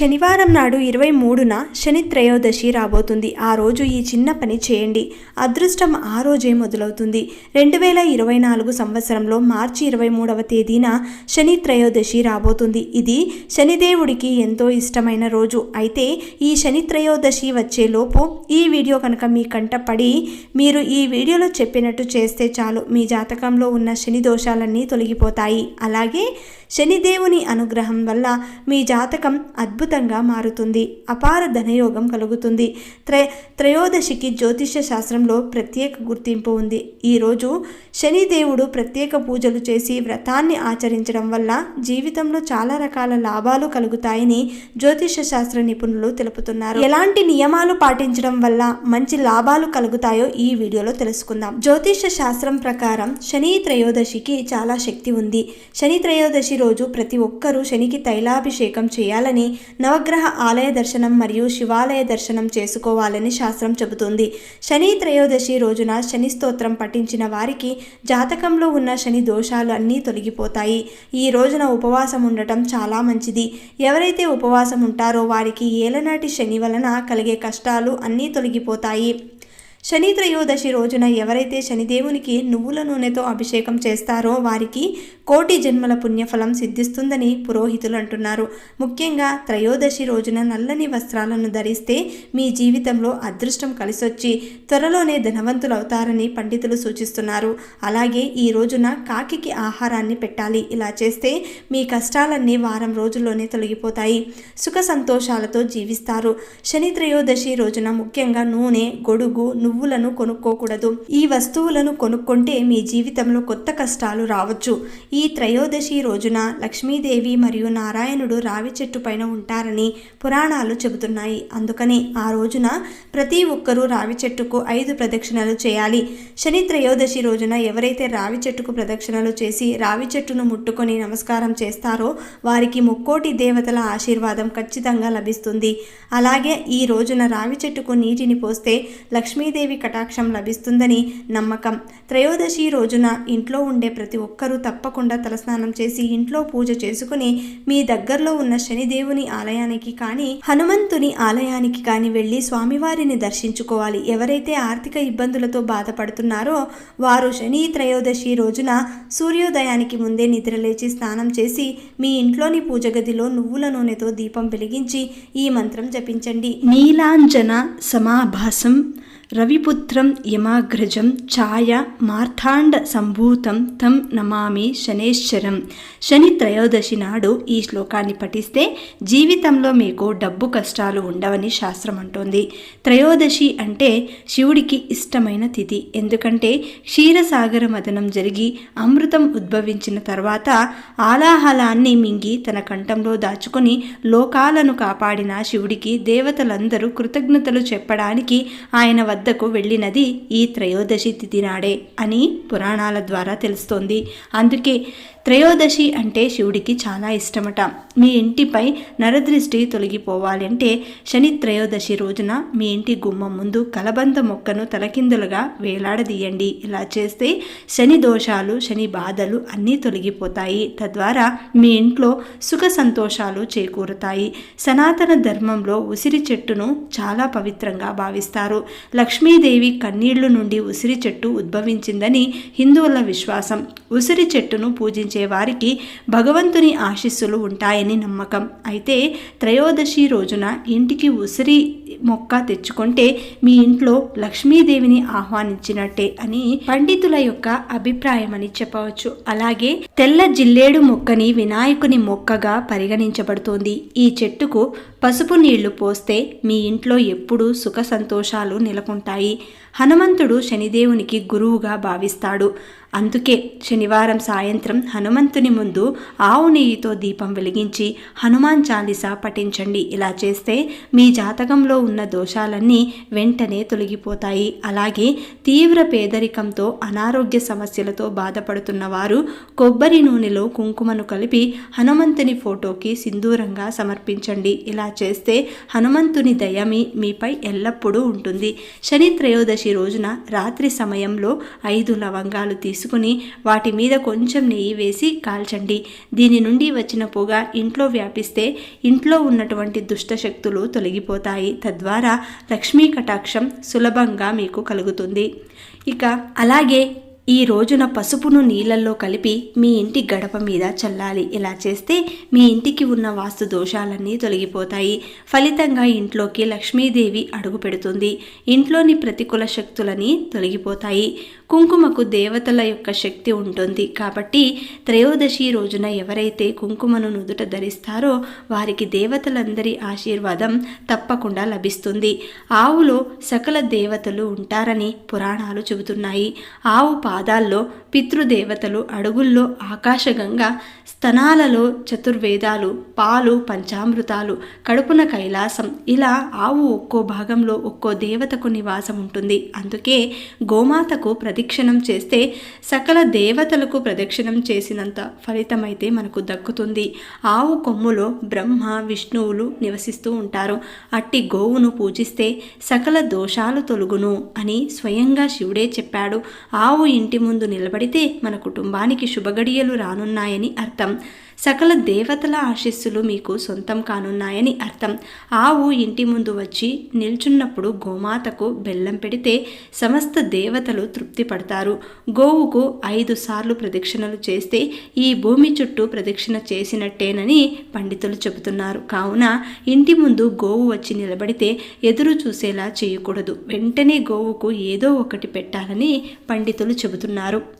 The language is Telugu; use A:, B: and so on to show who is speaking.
A: శనివారం నాడు ఇరవై మూడున శని త్రయోదశి రాబోతుంది. ఆ రోజు ఈ చిన్న పని చేయండి. అదృష్టం ఆ రోజే మొదలవుతుంది. రెండు వేల ఇరవై నాలుగు సంవత్సరంలో మార్చి ఇరవై మూడవ తేదీన శని త్రయోదశి రాబోతుంది. ఇది శనిదేవుడికి ఎంతో ఇష్టమైన రోజు. అయితే ఈ శని త్రయోదశి వచ్చేలోపు ఈ వీడియో కనుక మీ కంటపడి మీరు ఈ వీడియోలో చెప్పినట్టు చేస్తే చాలు. మీ జాతకంలో ఉన్న శని దోషాలన్నీ తొలగిపోతాయి. అలాగే శనిదేవుని అనుగ్రహం వల్ల మీ జాతకం అద్భుత అద్భుతంగా మారుతుంది. అపార ధనయోగం కలుగుతుంది. త్రయ త్రయోదశికి జ్యోతిష్య శాస్త్రంలో ప్రత్యేక గుర్తింపు ఉంది. ఈరోజు శనిదేవుడు ప్రత్యేక పూజలు చేసి వ్రతాన్ని ఆచరించడం వల్ల జీవితంలో చాలా రకాల లాభాలు కలుగుతాయని జ్యోతిష్య శాస్త్ర నిపుణులు తెలుపుతున్నారు. ఎలాంటి నియమాలు పాటించడం వల్ల మంచి లాభాలు కలుగుతాయో ఈ వీడియోలో తెలుసుకుందాం. జ్యోతిష్య శాస్త్రం ప్రకారం శని త్రయోదశికి చాలా శక్తి ఉంది. శని త్రయోదశి రోజు ప్రతి ఒక్కరూ శనికి తైలాభిషేకం చేయాలని నవగ్రహ ఆలయ దర్శనం మరియు శివాలయ దర్శనం చేసుకోవాలని శాస్త్రం చెబుతుంది. శని త్రయోదశి రోజున శని స్తోత్రం పఠించిన వారికి జాతకంలో ఉన్న శని దోషాలు అన్నీ తొలగిపోతాయి. ఈ రోజున ఉపవాసం ఉండటం చాలా మంచిది. ఎవరైతే ఉపవాసం ఉంటారో వారికి ఏలనాటి శని వలన కలిగే కష్టాలు అన్నీ తొలగిపోతాయి. శని త్రయోదశి రోజున ఎవరైతే శనిదేవునికి నువ్వుల నూనెతో అభిషేకం చేస్తారో వారికి కోటి జన్మల పుణ్యఫలం సిద్ధిస్తుందని పురోహితులు అంటున్నారు. ముఖ్యంగా త్రయోదశి రోజున నల్లని వస్త్రాలను ధరిస్తే మీ జీవితంలో అదృష్టం కలిసొచ్చి త్వరలోనే ధనవంతులు అవుతారని పండితులు సూచిస్తున్నారు. అలాగే ఈ రోజున కాకికి ఆహారాన్ని పెట్టాలి. ఇలా చేస్తే మీ కష్టాలన్నీ వారం రోజుల్లోనే తొలగిపోతాయి. సుఖ సంతోషాలతో జీవిస్తారు. శని త్రయోదశి రోజున ముఖ్యంగా నూనె గొడుగు నువ్వులను కొనుక్కోకూడదు. ఈ వస్తువులను కొనుక్కుంటే మీ జీవితంలో కొత్త కష్టాలు రావచ్చు. ఈ త్రయోదశి రోజున లక్ష్మీదేవి మరియు నారాయణుడు రావి చెట్టు పైన ఉంటారని పురాణాలు చెబుతున్నాయి. అందుకని ఆ రోజున ప్రతి ఒక్కరూ రావి చెట్టుకు ఐదు ప్రదక్షిణలు చేయాలి. శని త్రయోదశి రోజున ఎవరైతే రావి చెట్టుకు ప్రదక్షిణలు చేసి రావి చెట్టును ముట్టుకొని నమస్కారం చేస్తారో వారికి ముక్కోటి దేవతల ఆశీర్వాదం ఖచ్చితంగా లభిస్తుంది. అలాగే ఈ రోజున రావి చెట్టుకు నీటిని పోస్తే లక్ష్మీదేవి కటాక్షం లభిస్తుందని నమ్మకం. త్రయోదశి రోజున ఇంట్లో ఉండే ప్రతి ఒక్కరూ తప్పకుండా తలస్నానం చేసి ఇంట్లో పూజ చేసుకుని మీ దగ్గరలో ఉన్న శనిదేవుని ఆలయానికి కానీ హనుమంతుని ఆలయానికి కానీ వెళ్ళి స్వామివారిని దర్శించుకోవాలి. ఎవరైతే ఆర్థిక ఇబ్బందులతో బాధపడుతున్నారో వారు శని త్రయోదశి రోజున సూర్యోదయానికి ముందే నిద్రలేచి స్నానం చేసి మీ ఇంట్లోని పూజ గదిలో నువ్వుల నూనెతో దీపం వెలిగించి ఈ మంత్రం జపించండి. నీలాంజన సమాభాసం. రవిపుత్రం యమాగ్రజం ఛాయ మార్తాండ సంభూతం తం నమామి శనేశ్వరం శని త్రయోదశి నాడు ఈ శ్లోకాన్ని పఠిస్తే జీవితంలో మీకు డబ్బు కష్టాలు ఉండవని శాస్త్రం అంటోంది। త్రయోదశి అంటే శివుడికి ఇష్టమైన తిథి। ఎందుకంటే క్షీరసాగర మదనం జరిగి అమృతం ఉద్భవించిన తర్వాత ఆలాహలాన్ని మింగి తన కంఠంలో దాచుకొని లోకాలను కాపాడిన శివుడికి దేవతలందరూ కృతజ్ఞతలు చెప్పడానికి ఆయన వద్దకు వెళ్ళినది ఈ త్రయోదశి తిథి నాడే అని పురాణాల ద్వారా తెలుస్తోంది. అందుకే త్రయోదశి అంటే శివుడికి చాలా ఇష్టమట. మీ ఇంటిపై నరదృష్టి తొలగిపోవాలి అంటే శని త్రయోదశి రోజున మీ ఇంటి గుమ్మం ముందు కలబంద మొక్కను తలకిందులుగా వేలాడదీయండి. ఇలా చేస్తే శని దోషాలు శని బాధలు అన్నీ తొలగిపోతాయి. తద్వారా మీ ఇంట్లో సుఖ సంతోషాలు చేకూరుతాయి. సనాతన ధర్మంలో ఉసిరి చెట్టును చాలా పవిత్రంగా భావిస్తారు. లక్ష్మీదేవి కన్నీళ్ళు నుండి ఉసిరి చెట్టు ఉద్భవించిందని హిందువుల విశ్వాసం. ఉసిరి చెట్టును పూజించే వారికి భగవంతుని ఆశీస్సులు ఉంటాయని నమ్మకం. అయితే త్రయోదశి రోజున ఇంటికి ఉసిరి మొక్క తెచ్చుకుంటే మీ ఇంట్లో లక్ష్మీదేవిని ఆహ్వానించినట్టే అని పండితుల యొక్క అభిప్రాయం అని చెప్పవచ్చు. అలాగే తెల్ల జిల్లేడు మొక్కని వినాయకుని మొక్కగా పరిగణించబడుతోంది. ఈ చెట్టుకు పసుపు నీళ్ళు పోస్తే మీ ఇంట్లో ఎప్పుడూ సుఖ సంతోషాలు నెలకొంటాయి. హనుమంతుడు శనిదేవునికి గురువుగా భావిస్తాడు. అందుకే శనివారం సాయంత్రం హనుమంతుని ముందు ఆవు నెయ్యితో దీపం వెలిగించి హనుమాన్ చాలీసా పఠించండి. ఇలా చేస్తే మీ జాతకంలో ఉన్న దోషాలన్నీ వెంటనే తొలగిపోతాయి. అలాగే తీవ్ర పేదరికంతో అనారోగ్య సమస్యలతో బాధపడుతున్న వారు కొబ్బరి నూనెలో కుంకుమను కలిపి హనుమంతుని ఫోటోకి సింధూరంగా సమర్పించండి. ఇలా చేస్తే హనుమంతుని దయ మీ మీపై ఎల్లప్పుడూ ఉంటుంది. శని త్రయోదశి రోజున రాత్రి సమయంలో ఐదు లవంగాలు తీసి తీసుకుని వాటి మీద కొంచెం నెయ్యి వేసి కాల్చండి. దీని నుండి వచ్చిన పొగ ఇంట్లో వ్యాపిస్తే ఇంట్లో ఉన్నటువంటి దుష్ట శక్తులు తొలగిపోతాయి. తద్వారా లక్ష్మీ కటాక్షం సులభంగా మీకు కలుగుతుంది. ఇక అలాగే ఈ రోజున పసుపును నీళ్ళల్లో కలిపి మీ ఇంటి గడప మీద చల్లాలి. ఇలా చేస్తే మీ ఇంటికి ఉన్న వాస్తు దోషాలన్నీ తొలగిపోతాయి. ఫలితంగా ఇంట్లోకి లక్ష్మీదేవి అడుగు పెడుతుంది. ఇంట్లోని ప్రతికూల శక్తులని తొలగిపోతాయి. కుంకుమకు దేవతల యొక్క శక్తి ఉంటుంది. కాబట్టి త్రయోదశి రోజున ఎవరైతే కుంకుమను నుదుట ధరిస్తారో వారికి దేవతలందరి ఆశీర్వాదం తప్పకుండా లభిస్తుంది. ఆవులో సకల దేవతలు ఉంటారని పురాణాలు చెబుతున్నాయి. ఆవు పాదాల్లో పితృదేవతలు అడుగుల్లో ఆకాశగంగా స్తనాలలో చతుర్వేదాలు పాలు పంచామృతాలు కడుపున కైలాసం ఇలా ఆవు ఒక్కో భాగంలో ఒక్కో దేవతకు నివాసం ఉంటుంది అందుకే గోమాతకు ప్రదక్షిణం చేస్తే సకల దేవతలకు ప్రదక్షిణం చేసినంత ఫలితమైతే మనకు దక్కుతుంది. ఆవు కొమ్ములో బ్రహ్మ విష్ణువులు నివసిస్తూ ఉంటారు. అట్టి గోవును పూజిస్తే సకల దోషాలు తొలుగును అని స్వయంగా శివుడే చెప్పాడు. ఆవు ఇంటి ముందు నిలబడితే మన కుటుంబానికి శుభగడియలు రానున్నాయని అర్థం. అర్థం. సకల దేవతల ఆశీస్సులు మీకు సొంతం కానున్నాయని అర్థం. ఆవు ఇంటి ముందు వచ్చి నిల్చున్నప్పుడు గోమాతకు బెల్లం పెడితే సమస్త దేవతలు తృప్తి పడతారు. గోవుకు ఐదు సార్లు ప్రదక్షిణలు చేస్తే ఈ భూమి చుట్టూ ప్రదక్షిణ చేసినట్టేనని పండితులు చెబుతున్నారు. కావున ఇంటి ముందు గోవు వచ్చి నిలబడితే ఎదురు చూసేలా చేయకూడదు. వెంటనే గోవుకు ఏదో ఒకటి పెట్టాలని పండితులు చెబుతున్నారు.